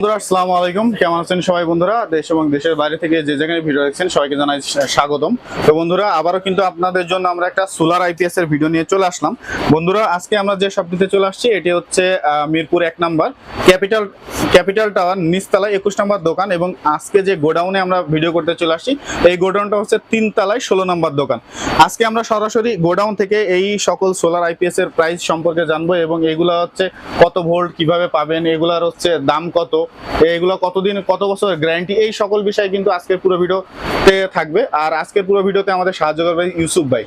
বন্ধুরা, আসসালামু আলাইকুম। কেমন আছেন সবাই বন্ধুরা? দেশ এবং দেশের বাইরে থেকে যে জায়গায় ভিডিও দেখছেন, সবাইকে জানাই স্বাগতম। তো বন্ধুরা, আবারও কিন্তু আপনাদের জন্য আমরা একটা সোলার আইপিএস এর ভিডিও নিয়ে চলে আসলাম। বন্ধুরা, আজকে আমরা যে শপটিতে চলে আসছি, এটি হচ্ছে মিরপুর এক নাম্বার। ক্যাপিটাল ক্যাপিটাল টাওয়ার, নিচতলায় একুশ নাম্বার দোকান এবং আজকে যে গোডাউনে আমরা ভিডিও করতে চলে আসছি, এই গোডাউনটা হচ্ছে তিন তলায় ষোলো নাম্বার দোকান। আজকে আমরা সরাসরি গোডাউন থেকে এই সকল সোলার আইপিএস এর প্রাইস সম্পর্কে জানব এবং এগুলো হচ্ছে কত ভোল্ট কীভাবে পাবেন, এগুলার হচ্ছে দাম কত এগুলো কতদিন, কত বছর গ্যারান্টি এই সকল বিষয় কিন্তু আজকের পুরো ভিডিওতে থাকবে। আর আজকের পুরো ভিডিওতে আমাদের সাহায্য করবে ইউসুফ ভাই।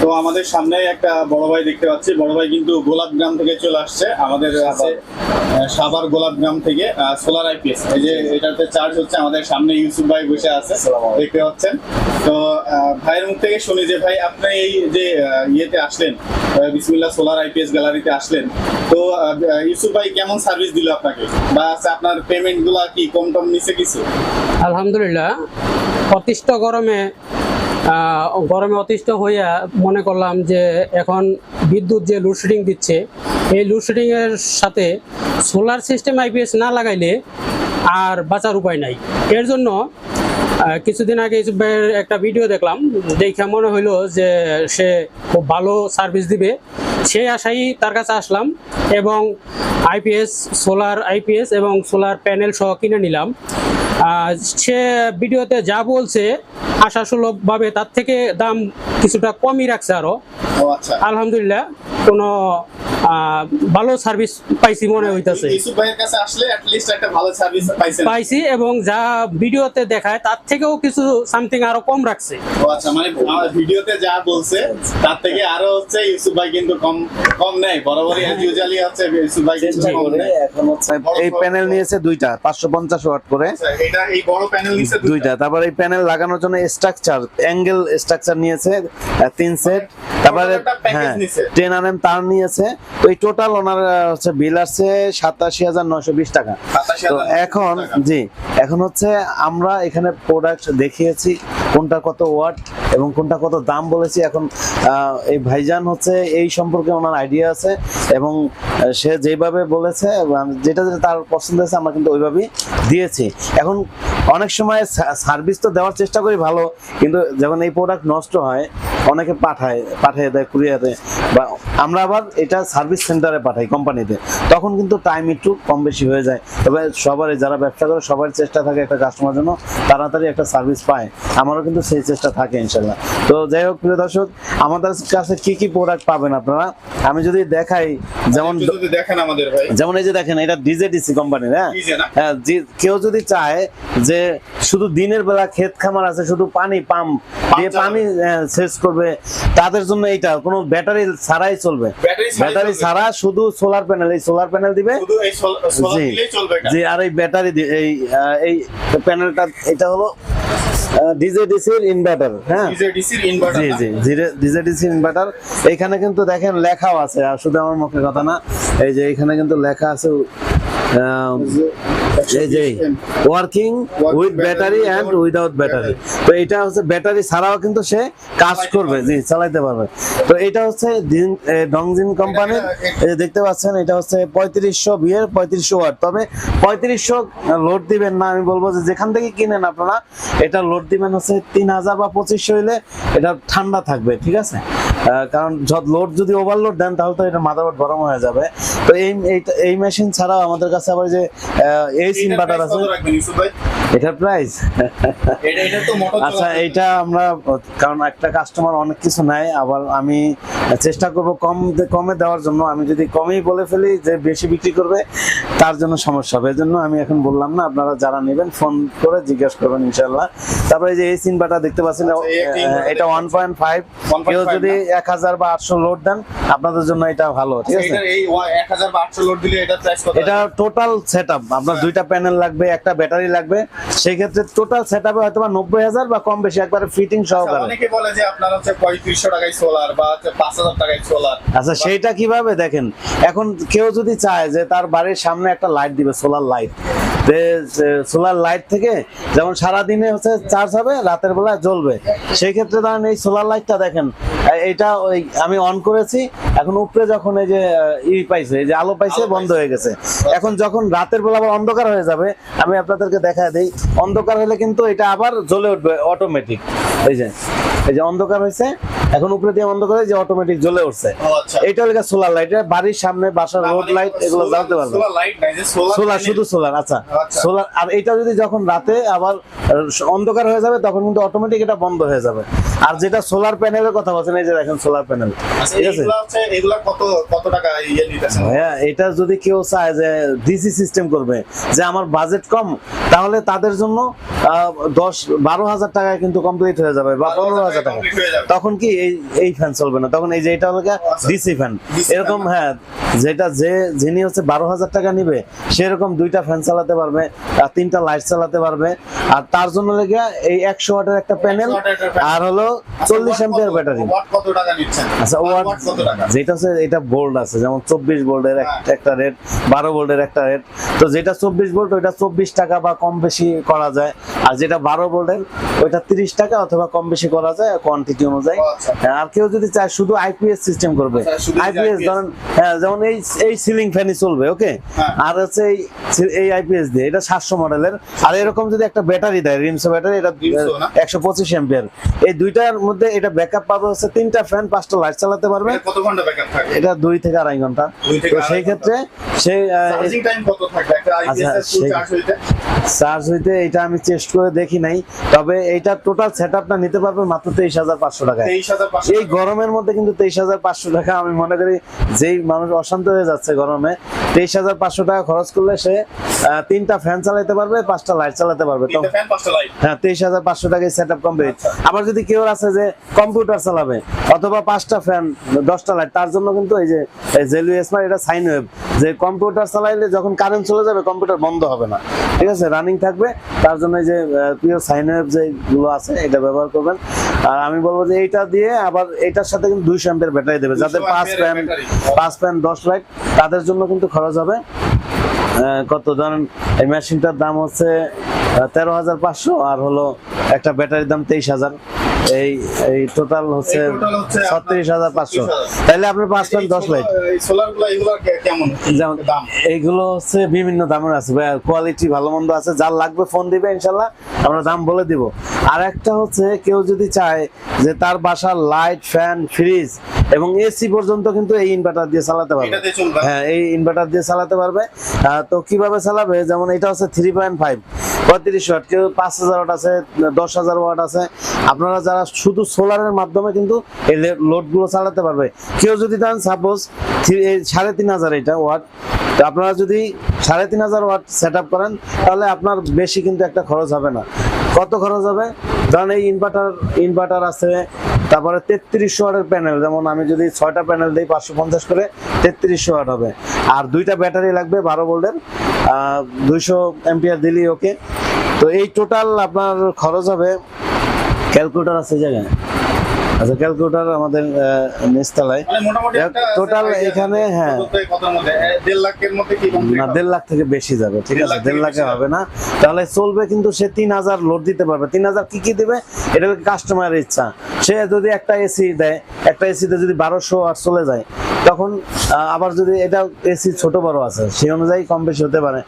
তো আমাদের সামনে একটা বড় ভাই দেখতে পাচ্ছি। বড় ভাই কিন্তু গোলাপ গ্রাম থেকে চলে আসছে। আমাদের আছে আহ, সাভার গোলাপ গ্রাম থেকে সোলার আইপিএস। এই যে এটাতে চার্জ হচ্ছে আমাদের সামনে ইউসুফ ভাই বসে আছে দেখতে পাচ্ছেন। তো ভাইয়ের মুখ থেকে শুনি যে ভাই আপনি এই যে ইয়েতে আসলেন বিসমিল্লা সোলার আইপিএস গ্যালারিতে আসলেন। তো ইউসুফ ভাই কেমন সার্ভিস দিল আপনাকে? বা আছে আপনার পেমেন্টগুলা কি কম টম নিচে কিছু? আলহামদুলিল্লাহ অতিষ্ঠ গরমে গরমে অতিষ্ঠ হইয়া মনে করলাম যে এখন বিদ্যুৎ যে লোডশেডিং দিচ্ছে, এই লোডশেডিং এর সাথে সোলার সিস্টেম আইপিএস না লাগাইলে আর বাঁচার উপায় নাই। এর জন্য কিছুদিন আগে ভাইয়ের একটা ভিডিও দেখলাম, দেখে মনে হইল যে সে খুব ভালো সার্ভিস দিবে। সেই আশাই তার কাছে আসলাম এবং আইপিএস সোলার আইপিএস এবং সোলার প্যানেল সহ কিনে নিলাম। সে ভিডিওতে যা বলছে আশা সুলভভাবে তার থেকে দাম কিছুটা কমই রাখছে আরও। আচ্ছা। আলহামদুলিল্লাহ কোনো ভালো সার্ভিস পাইছি মনে হইতাছে। ইউসুফ ভাইয়ের কাছে আসলে at least একটা ভালো সার্ভিস পাইছেন। পাইছি এবং যা ভিডিওতে দেখায় তার থেকেও কিছু সামথিং আরও কম রাখছে। আচ্ছা মানে ভিডিওতে যা বলছে তার থেকে আরও হচ্ছে ইউসুফ ভাই কিন্তু কম কম নেই বরাবরই অ্যাজ ইউজুয়ালি হচ্ছে ইউসুফ ভাই কিন্তু কম নেয়। এখন হচ্ছে এই প্যানেল নিয়েছে দুইটা পাঁচশো পঞ্চাশ ওয়াট করে। আচ্ছা, এটা এই বড় প্যানেল নিচে দুইটা? তারপর এই প্যানেল লাগানোর জন্য স্ট্রাকচার অ্যাঙ্গেল স্ট্রাকচার নিয়েছে তিন সেট তারপরে হ্যাঁ। টেন আর এম তার নিয়েছে। ওই টোটাল ওনার হচ্ছে বিল আসছে সাতাশি হাজার নয়শো বিশ টাকা। তো এখন জি এখন হচ্ছে আমরা এখানে প্রোডাক্ট দেখিয়েছি কোনটা কত ওয়াট এবং কোনটা কত দাম বলেছি। এখন এই ভাইজান হচ্ছে এই সম্পর্কে ওনার আইডিয়া আছে এবং সে যেভাবে বলেছে যেটা যেটা তার পছন্দ হয়েছে আমরা কিন্তু ওইভাবেই দিয়েছি। এখন অনেক সময় সার্ভিস তো দেওয়ার চেষ্টা করি ভালো কিন্তু যখন এই প্রোডাক্ট নষ্ট হয় অনেকে পাঠায় পাঠিয়ে দেয় কুরিয়ারে বা আমরা আবার এটা সার্ভিস সেন্টারে পাঠাই কোম্পানিতে তখন কিন্তু টাইম একটু কম বেশি হয়ে যায়। তবে সবারই যারা ব্যবসা করে সবার চেষ্টা থাকে একটা কাস্টমার জন্য তাড়াতাড়ি একটা সার্ভিস পায়। আমারও কিন্তু সেই চেষ্টা থাকে ইনশাল্লাহ তো যাই হোক প্রিয় দর্শক আমাদের কাছে কি কি প্রোডাক্ট পাবেন আপনারা? আমি যদি দেখাই যেমন দেখেন আমাদের ভাই। যেমন এই যে দেখেন এটা ডিজেডিসি কোম্পানির হ্যাঁ? হ্যাঁ কেউ যদি চায় যে শুধু দিনের বেলা ক্ষেত খামার আছে শুধু পানি পাম্প দিয়ে। পানি আহ, সেচ করবে তাদের জন্য এইটা কোনো ব্যাটারি ছাড়াই চলবে। ব্যাটারি ছাড়া শুধু সোলার প্যানেল এই সোলার প্যানেল দিবে? জি। আর এই ব্যাটারি এই এই প্যানেলটা এটা হলো ডিজেডিসির ইনভার্টার হ্যাঁ? ডিজে ডিসির ইনভার্টার জি জি ডিজেডিসি ইনভার্টার এখানে কিন্তু দেখেন লেখাও আছে আর শুধু আমার মুখে কথা না এই যে এখানে কিন্তু লেখা আছে এই যে working with battery and without battery তো এটা হচ্ছে ব্যাটারি ছাড়াও কিন্তু সে কাজ করবে, জি, চালাইতে পারবে। তো এটা হচ্ছে ডংজিন কোম্পানির দেখতে পাচ্ছেন, এটা হচ্ছে পঁয়ত্রিশশো বিয়ের পঁয়ত্রিশশো ওয়াট তবে পঁয়ত্রিশশো লোড দিবেন না, আমি বলব যে যেখান থেকে কিনেন আপনারা, এটা লোড দিবেন হচ্ছে তিন হাজার বা পঁচিশশো হইলে এটা ঠান্ডা থাকবে, ঠিক আছে? কারণ লোড যদি ওভারলোড দেন তাহলে তো এটা মাদারবোর্ড গরম হয়ে যাবে। তো এই এই মেশিন ছাড়াও আমাদের কাছে আবার যে এইচ ইনভার্টার আছে? এটার প্রাইস এটা এটা তো আচ্ছা এইটা আমরা কারণ একটা কাস্টমার অনেক কিছু নেয় আবার আমি চেষ্টা করব কম কমে দেওয়ার জন্য। আমি যদি কমেই বলে ফেলি যে বেশি বিক্রি করবে তার জন্য সমস্যা হবে। এজন্য আমি এখন বললাম না আপনারা যারা নেবেন ফোন করে জিজ্ঞেস করবেন ইনশাল্লাহ তারপরে যে এই সিনবাটা দেখতে পাচ্ছেন আচ্ছা, এটা ওয়ান পয়েন্ট ফাইভ 1.5 কেউ যদি এক হাজার বা আটশো লোড দেন আপনাদের জন্য এটা ভালো ঠিক আছে? এটা এই 1000 বা 800 লোড দিলে এটা প্রাইস কত এটা টোটাল সেট আপ আপনার দুইটা প্যানেল লাগবে একটা ব্যাটারি লাগবে সেই ক্ষেত্রে টোটাল সেট আপে হয়তো বা নব্বই হাজার বা কম বেশি একবারে ফিটিং আচ্ছা, সহকারে। অনেকে বলে যে আপনার হচ্ছে পঁয়ত্রিশশো টাকায় সোলার বা পাঁচ হাজার টাকায় সোলার আচ্ছা সেইটা কীভাবে দেখেন? এখন কেউ যদি চায় যে তার বাড়ির সামনে একটা লাইট দিবে সোলার লাইট সোলার লাইট থেকে যেমন সারা দিনে হচ্ছে চার্জ হবে রাতের বেলা জ্বলবে। সেই ক্ষেত্রে ধরেন এই সোলার লাইটটা দেখেন এটা ওই আমি অন করেছি এখন উপরে যখন এই যে ই পাইছে এই যে আলো পাইছে বন্ধ হয়ে গেছে। এখন যখন রাতের বেলা আবার অন্ধকার হয়ে যাবে আমি আপনাদেরকে দেখা দেই অন্ধকার হলে কিন্তু এটা আবার জ্বলে উঠবে অটোমেটিক এই যে এই যে অন্ধকার হয়েছে এখন উপরে দিয়ে অন্ধকার হয়ে যে অটোমেটিক জ্বলে উঠছে। আচ্ছা। হলো সোলার লাইট বাড়ির সামনে বাসার রোড লাইট এগুলো জ্বালতে পারবে। সোলার লাইট নাই যে সোলার সোলার শুধু সোলার আচ্ছা। আচ্ছা। সোলার আর এটা যদি যখন রাতে আবার অন্ধকার হয়ে যাবে তখন কিন্তু অটোমেটিক এটা বন্ধ হয়ে যাবে। আর যেটা সোলার প্যানেলের কথা বলছেন এই যে দেখেন সোলার প্যানেল ঠিক আছে? এগুলা কত কত টাকা ইয়ে নিতেছেন? হ্যাঁ এটা যদি কেউ চায় যে ডিসি সিস্টেম করবে যে আমার বাজেট কম তাহলে তাদের জন্য দশ বারো হাজার টাকায় কিন্তু কমপ্লিট হয়ে যাবে বা পনেরো হাজার টাকা। তখন কি এই এই ফ্যান চলবে না? তখন এই যে এটা হলো আচ্ছা। ডিসি ফ্যান এরকম হ্যাঁ যেটা যে যিনি হচ্ছে বারো হাজার টাকা নিবে সেরকম দুইটা ফ্যান চালাতে পারবে আর তিনটা লাইট চালাতে পারবে। আর তার জন্য লেগে এই একশো ওয়াটের একটা প্যানেল 100 ওয়াটের একটা panel। আর হলো চল্লিশ আচ্ছা, watt কত- ব্যাটারি আচ্ছা ওয়াট যেটা হচ্ছে এটা বোল্ড আছে যেমন চব্বিশ বোল্ডের হ্যাঁ। একটা রেট বারো বোল্ডের একটা রেট তো যেটা চব্বিশ বোল্ট ওইটা চব্বিশ টাকা বা কম বেশি করা যায়। আর যেটা বারো বোল্ডের ওইটা তিরিশ টাকা অথবা কম বেশি করা যায় কোয়ান্টিটি অনুযায়ী। আচ্ছা। হ্যাঁ, আর কেউ যদি চায় শুধু আইপিএস সিস্টেম করবে। আচ্ছা, আইপিএস ধরেন হ্যাঁ যেমন এই এই সিলিং ফ্যানই চলবে ওকে হ্যাঁ। আর হচ্ছে এই এই আইপিএস দিয়ে এটা সাতশো মডেলের আর এরকম যদি একটা ব্যাটারি দেয় রিমসো ব্যাটারি এটা একশো পঁচিশ এম্পিয়ার এই দুইটার মধ্যে এটা ব্যাকআপ পাবে হচ্ছে তিনটা ফ্যান পাঁচটা লাইট চালাতে পারবে। এটা কত ঘণ্টা ব্যাকআপ থাকে এটা দুই থেকে আড়াই ঘণ্টা। তো সেই ক্ষেত্রে থাকবে? ফুল সেই- চার্জ হইতে এটা আমি চেষ্ট করে দেখি নাই তবে এইটা টোটাল সেট আপটা নিতে পারবে মাত্র তেইশ হাজার পাঁচশো 23500 এই গরমের মধ্যে কিন্তু তেইশ হাজার পাঁচশো টাকা আমি মনে করি যেই মানুষ অশান্ত হয়ে যাচ্ছে গরমে তেইশ হাজার পাঁচশো টাকা খরচ করলে সে তিনটা ফ্যান চালাতে পারবে পাঁচটা লাইট চালাতে পারবে। তো হ্যাঁ তেইশ হাজার পাঁচশো টাকায় সেট আপ কমপ্লিট। আবার যদি কেউ আছে যে কম্পিউটার চালাবে অথবা পাঁচটা ফ্যান দশটা লাইট তার জন্য কিন্তু এই যে জেলু স্মার্ট এটা সাইন ওয়েব যে কম্পিউটার চালাইলে যখন কারেন্ট চলে যাবে কম্পিউটার বন্ধ হবে না। ঠিক আছে? রানিং থাকবে। তার জন্য যে পিওর সাইন ওয়েব যেগুলো আছে এটা ব্যবহার করবেন। আর আমি বলব যে এইটা দিয়ে আবার এটার সাথে কিন্তু দুইশো অ্যাম্পের ব্যাটারি দেবে। 200 যাদের পাঁচ battery। পাঁচ ফ্যান দশ লাইট তাদের জন্য কিন্তু খরচ হবে কত? ধরেন এই মেশিনটার দাম হচ্ছে তেরো হাজার পাঁচশো আর হলো একটা ব্যাটারির দাম তেইশ হাজার। এই এই টোটাল হচ্ছে ছত্রিশ হাজার পাঁচশো। তাহলে পাঁচ দশ যেমন দাম? এইগুলো হচ্ছে বিভিন্ন দামের আছে। কোয়ালিটি ভালো মন্দ আছে। যার লাগবে ফোন দিবে ইনশাল্লাহ আমরা দাম বলে দিব। আর একটা হচ্ছে কেউ যদি চায় যে তার বাসার লাইট ফ্যান ফ্রিজ এবং এসি পর্যন্ত কিন্তু এই ইনভার্টার দিয়ে চালাতে পারবে। হ্যাঁ এই ইনভার্টার দিয়ে চালাতে পারবে। তো কীভাবে চালাবে? যেমন এটা হচ্ছে থ্রি পয়েন্ট ফাইভ পঁয়ত্রিশ ওয়াট কেউ পাঁচ হাজার ওয়াট আছে দশ হাজার ওয়াট আছে। আপনারা যারা শুধু সোলারের মাধ্যমে কিন্তু এই লোডগুলো চালাতে পারবে। কেউ যদি দেন সাপোজ সাড়ে তিন হাজার এটা ওয়াট তো আপনারা যদি সাড়ে তিন হাজার ওয়াট সেট আপ করেন তাহলে আপনার বেশি কিন্তু একটা খরচ হবে না। কত খরচ হবে? ধরেন এই ইনভার্টার ইনভার্টার আছে তারপরে তেত্রিশশো ওয়াটের প্যানেল যেমন আমি যদি ছয়টা প্যানেল দিই পাঁচশো পঞ্চাশ করে তেত্রিশশো ওয়াট হবে। আর দুইটা ব্যাটারি লাগবে বারো ভোল্টের দুইশো এম্পিয়ার দিলেই ওকে তো এই টোটাল আপনার খরচ হবে ক্যালকুলেটার আছে জায়গায়। আচ্ছা ক্যালকুলেটার আমাদের নিচতলায়। idea এখানে, হ্যাঁ। না দেড় লাখ থেকে বেশি যাবে ঠিক আছে দেড় লাখে হবে না। তাহলে চলবে কিন্তু সে তিন হাজার লোড দিতে পারবে। তিন হাজার কি কি দিবে? এটা কাস্টমারের ইচ্ছা। সে যদি একটা এসি দেয় একটা এসিতে যদি বারোশো আর চলে যায় তখন আবার যদি এটা এসি ছোট বড় আছে সেই অনুযায়ী কম বেশি হতে পারে।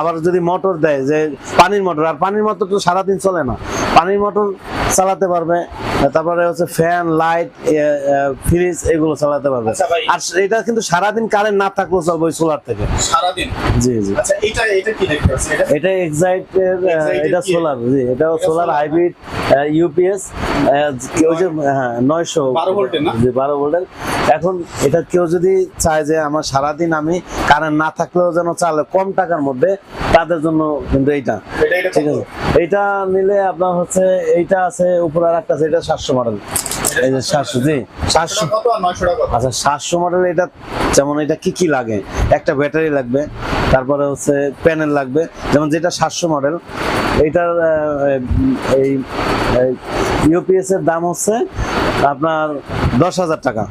আবার যদি মোটর দেয় যে পানির মোটর আর পানির মোটর তো সারাদিন চলে না পানির মোটর চালাতে পারবে তারপরে হচ্ছে ফ্যান লাইট ফ্রিজ এগুলো চালাতে পারবে। আচ্ছা আর এটা কিন্তু সারাদিন কারেন্ট না থাকলেও চলবে ওই সোলার থেকে। সারাদিন? জি জি। আচ্ছা এটা এটা কি দেখতে পাচ্ছি এটা এটা এক্সাইটের এটা সোলার জি এটা সোলার হাইব্রিড ইউপিএস ওই যে হ্যাঁ নয়শো 12 ভোল্টের না? জি বারো ভোল্টের। এখন এটা কেউ যদি চায় যে আমার সারাদিন আমি কারেন্ট না থাকলেও যেন চালে কম টাকার মধ্যে তাদের জন্য কিন্তু এইটা। ঠিক আছে? এইটা নিলে আপনার হচ্ছে এইটা আছে উপরে আর একটা আছে এটা সাতশো মডেল এই যে সাতশো জি। সাতশো? আচ্ছা সাতশো মডেল এটা যেমন এটা কি কি লাগে? একটা ব্যাটারি লাগবে তারপরে হচ্ছে প্যানেল লাগবে যেমন যেটা সাতশো মডেল এইটার এই ইউপিএস এর দাম হচ্ছে আপনার দশ হাজার টাকা।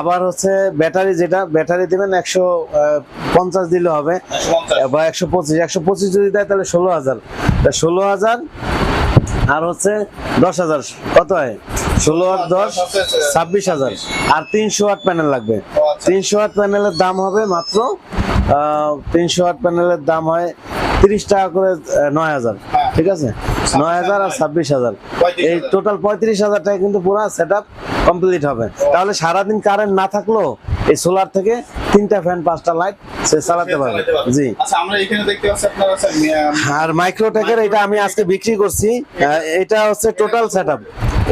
আবার হচ্ছে ব্যাটারি যেটা ব্যাটারি দেবেন একশো পঞ্চাশ দিলে হবে। বা একশো পঁচিশ একশো পঁচিশ যদি দেয় তাহলে ষোলো হাজার। ষোলো হাজার আর হচ্ছে দশ হাজার কত হয়? ষোলো আর দশ ছাব্বিশ হাজার। আর তিনশো আট প্যানেল লাগবে। আচ্ছা। তিনশো ওয়াট প্যানেলের দাম হবে মাত্র তিনশো আট প্যানেলের দাম হয় তিরিশ টাকা করে নয় হাজার। হ্যাঁ। ঠিক আছে? নয় হাজার আর ছাব্বিশ হাজার। এই টোটাল পঁয়ত্রিশ হাজার টাকা কিন্তু পুরো সেট আপ কমপ্লিট হবে। তাহলে সারাদিন কারেন্ট না থাকলেও এই সোলার থেকে তিনটা ফ্যান পাঁচটা লাইট সে চালাতে পারবে। জি। আচ্ছা আমরা এখানে দেখতে পাচ্ছি আপনারা স্যার আর মাইক্রোটেকের এটা আমি আজকে বিক্রি করছি। এটা হচ্ছে টোটাল সেটআপ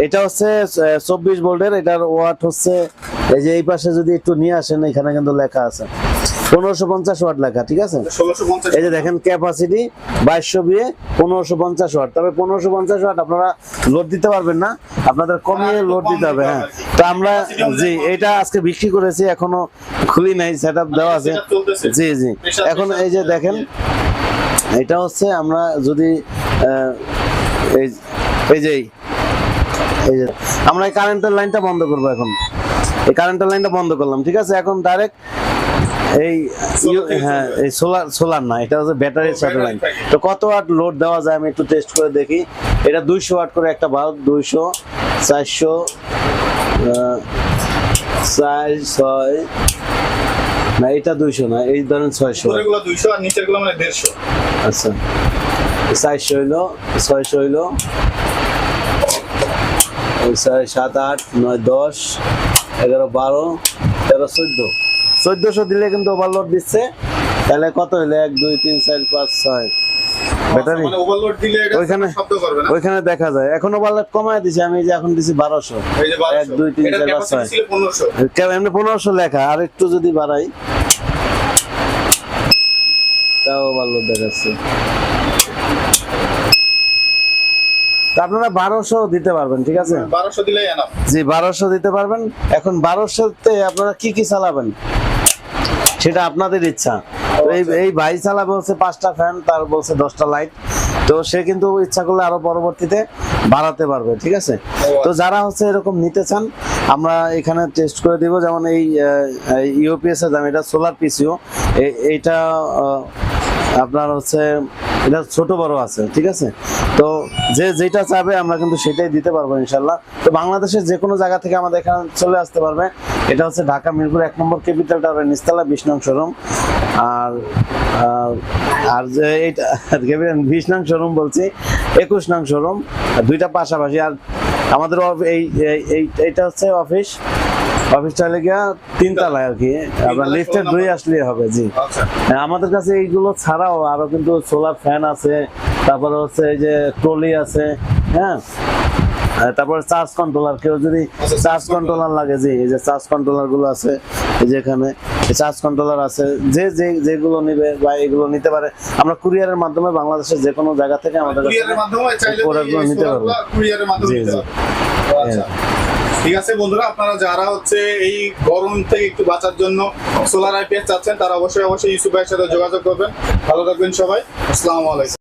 এটা হচ্ছে চব্বিশ ভোল্টের এটার ওয়াট হচ্ছে এই যে এই পাশে যদি একটু নিয়ে আসেন এখানে কিন্তু লেখা আছে। পনেরোশো পঞ্চাশ ওয়াট লেখা ঠিক আছে? এই যে দেখেন ক্যাপাসিটি বাইশশো বিয়ে পনেরোশো পঞ্চাশ ওয়াট। তবে পনেরোশো পঞ্চাশ ওয়াট আপনারা লোড দিতে পারবেন না আপনাদের কমিয়ে লোড দিতে হবে হ্যাঁ। তো আমরা জি এটা আজকে বিক্রি করেছি এখনও খুলি নাই সেট দেওয়া আছে। জি জি। এখন এই যে দেখেন এটা হচ্ছে আমরা যদি এই যে এই যে আমরা এই কারেন্টের লাইনটা বন্ধ করব এখন। এই কারেন্টের লাইনটা বন্ধ করলাম ঠিক আছে? এখন ডাইরেক্ট এই হ্যাঁ এই সোলার সোলার না এটা হচ্ছে ব্যাটারি থেকে। তো কত ওয়াট লোড দেওয়া যায় আমি একটু টেস্ট করে দেখি। এটা দুইশো ওয়াট করে একটা বাল্ব দুইশো চারশো চার ছয় না এটা দুইশো না এই ধরেন ছয়শো দুইশো আর নিচেরগুলো মানে দেড়শো। আচ্ছা চারশো হইল ছয়শো হইল ছয় সাত আট নয় দশ এগারো বারো তেরো চোদ্দ। চোদ্দশো দিলে কিন্তু ওভারলোড দিচ্ছে। তাহলে কত হইলে? এক দুই তিন চার পাঁচ ছয়। ব্যাটারি মানে ওইখানে- দেখা যায়। এখন ওভারলোড কমায় দিছে। আমি যে এখন দিছি বারোশো। এই যে 1200 এক দুই তিন চার পাঁচ ছয়। এমনি পনেরোশো লেখা। আর একটু যদি বাড়াই তাও ওভারলোড দেখাচ্ছে তা আপনারা বারোশো দিতে পারবেন ঠিক আছে? 1200 দিলেই এনাফ জি বারোশো দিতে পারবেন। এখন বারোশোতে আপনারা কি কি চালাবেন? সেটা আপনাদের ইচ্ছা। এই এই ভাই চালাবে হচ্ছে পাঁচটা ফ্যান তার বলছে দশটা লাইট তো সে কিন্তু ইচ্ছা করলে আরও পরবর্তীতে বাড়াতে পারবে ঠিক আছে? তো যারা হচ্ছে এরকম নিতে চান আমরা এখানে টেস্ট করে দিব। যেমন এই ইউপিএস এর দাম এটা সোলার পিসিও এইটা আপনার হচ্ছে এটা ছোট বড় আছে, ঠিক আছে? তো যে যেটা চাবে আমরা কিন্তু সেটাই দিতে পারব ইনশাল্লাহ তো বাংলাদেশের যে কোনো জায়গা থেকে আমাদের এখানে চলে আসতে পারবে। এটা হচ্ছে ঢাকা মিরপুর এক নম্বর ক্যাপিটাল টাওয়ারের নিস্তালা বিশ নং শোরুম আর, আর- যে এইটা বিশ নং শোরুম বলছি, একুশ নং শোরুম, দুইটা পাশাপাশি। আর আমাদের এই- এইটা হচ্ছে অফিস। অফিসটা হলে গিয়া তিনতলায় আর কি আপনার লিফটের দুই আসলে হবে জি। আচ্ছা। হ্যাঁ, আমাদের কাছে এইগুলো ছাড়াও আরও কিন্তু সোলার ফ্যান আছে তারপরে হচ্ছে এই যে ট্রলি আছে হ্যাঁ? তারপরে চার্জ কন্ট্রোলার কেউ যদি আচ্ছা, চার্জ কন্ট্রোলার লাগে যে এই যে চার্জ কন্ট্রোলারগুলো আছে এই যে এখানে চার্জ কন্ট্রোলার আছে যে যে যেগুলো নিবে বা এগুলো নিতে পারে আমরা কুরিয়ারের মাধ্যমে বাংলাদেশের যে কোনো জায়গা থেকে আমাদের কাছে নিতে পারবে। জি, জি। ঠিক আছে বন্ধুরা, আপনারা যারা হচ্ছে এই গরম থেকে একটু বাঁচার জন্য সোলার আইপিএস চাচ্ছেন, তারা অবশ্যই অবশ্যই ইউসুফ ভাইয়ের সাথে যোগাযোগ করবেন। ভালো থাকবেন সবাই। আসসালামু আলাইকুম।